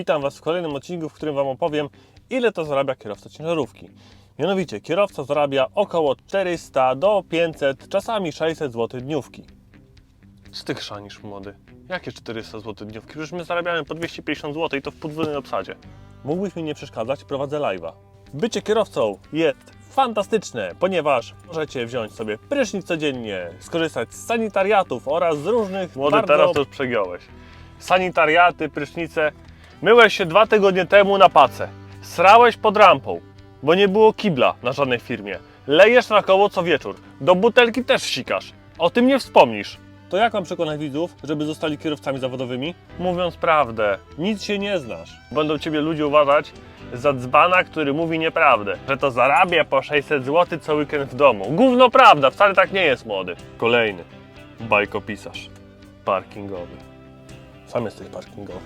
Witam Was w kolejnym odcinku, w którym Wam opowiem, ile to zarabia kierowca ciężarówki. Mianowicie, kierowca zarabia około 400 do 500, czasami 600 zł dniówki. Co ty chrzanisz, młody? Jakie 400 zł dniówki? Przecież my zarabiamy po 250 zł i to w podwójnej obsadzie. Mógłbyś mi nie przeszkadzać, prowadzę live'a. Bycie kierowcą jest fantastyczne, ponieważ możecie wziąć sobie prysznic codziennie, skorzystać z sanitariatów oraz z różnych Młody, bardzo... teraz to już przegiąłeś. Sanitariaty, prysznice. Myłeś się dwa tygodnie temu na pacę. Srałeś pod rampą, bo nie było kibla na żadnej firmie. Lejesz na koło co wieczór. Do butelki też sikasz. O tym nie wspomnisz. To jak mam przekonać widzów, żeby zostali kierowcami zawodowymi? Mówiąc prawdę, Nic się nie znasz. będą ciebie ludzie uważać za dzbana, który mówi nieprawdę. Że to zarabia po 600 zł co weekend w domu. Gówno prawda, wcale tak nie jest młody. Kolejny bajkopisarz parkingowy. Sam jesteś parkingowy.